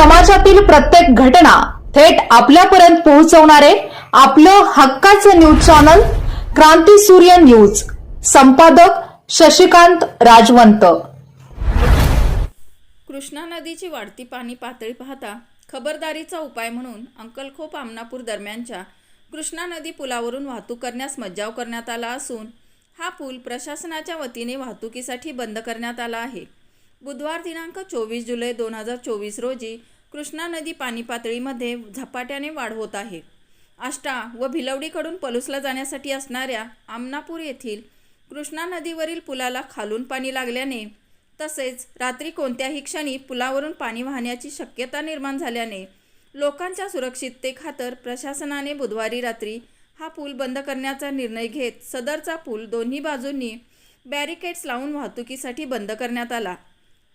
समाजातील प्रत्येक घटना थेट आपल्यापर्यंत पोहोचवणारे आपलं हक्काचं न्यूज चॅनल क्रांती सूर्य न्यूज. संपादक शशिकांत राजवंत. कृष्णा नदीची वाढती पाणी पातळी पाहता खबरदारीचा उपाय म्हणून अंकलखोप आमनापूर दरम्यानच्या कृष्णा नदी पुलावरून वाहतूक करण्यास मज्जाव करण्यात आला असून हा पूल प्रशासनाच्या वतीने वाहतुकीसाठी बंद करण्यात आला आहे. बुधवार दिनांक चोवीस जुलै दोन हजार चोवीस रोजी कृष्णा नदी पाणी पातळीमध्ये झपाट्याने वाढ होत आहे. आष्टा व भिलवडीकडून पलूसला जाण्यासाठी असणाऱ्या आमनापूर येथील कृष्णा नदीवरील पुलाला खालून पाणी लागल्याने तसेच रात्री कोणत्याही क्षणी पुलावरून पाणी वाहण्याची शक्यता निर्माण झाल्याने लोकांच्या सुरक्षिततेखातर प्रशासनाने बुधवारी रात्री हा पूल बंद करण्याचा निर्णय घेत सदरचा पूल दोन्ही बाजूंनी बॅरिकेड्स लावून वाहतुकीसाठी बंद करण्यात आला.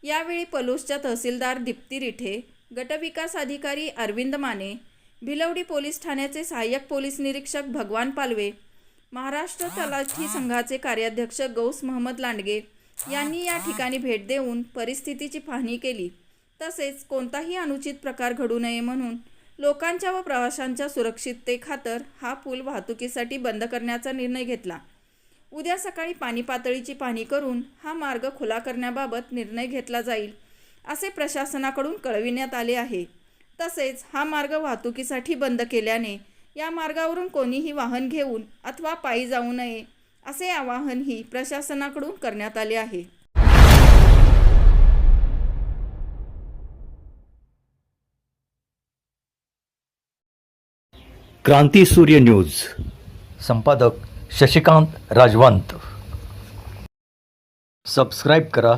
यावेळी पलूसच्या तहसीलदार दीप्ती रिठे गटविकास अधिकारी अरविंद माने भिलवडी पोलीस ठाण्याचे सहाय्यक पोलीस निरीक्षक भगवान पालवे महाराष्ट्र तलाठी संघाचे कार्याध्यक्ष गौस महम्मद लांडगे यांनी या ठिकाणी भेट देऊन परिस्थितीची पाहणी केली. तसेच कोणताही अनुचित प्रकार घडू नये म्हणून लोकांच्या व प्रवाशांच्या सुरक्षिततेखातर हा पूल वाहतुकीसाठी बंद करण्याचा निर्णय घेतला. उद्या सकाळी पाणी पातळीची पाहणी करून हा मार्ग खुला करण्याबाबत निर्णय घेतला जाईल असे प्रशासनाकडून कळविण्यात आले आहे. तसेच हा मार्ग वाहतुकीसाठी बंद केल्याने या मार्गावरून कोणीही वाहन घेऊन अथवा पायी जाऊ नये असे आवाहनही प्रशासनाकडून करण्यात आले आहे. क्रांती सूर्य न्यूज. संपादक शशिकांत राजवंत. सबस्क्राईब करा.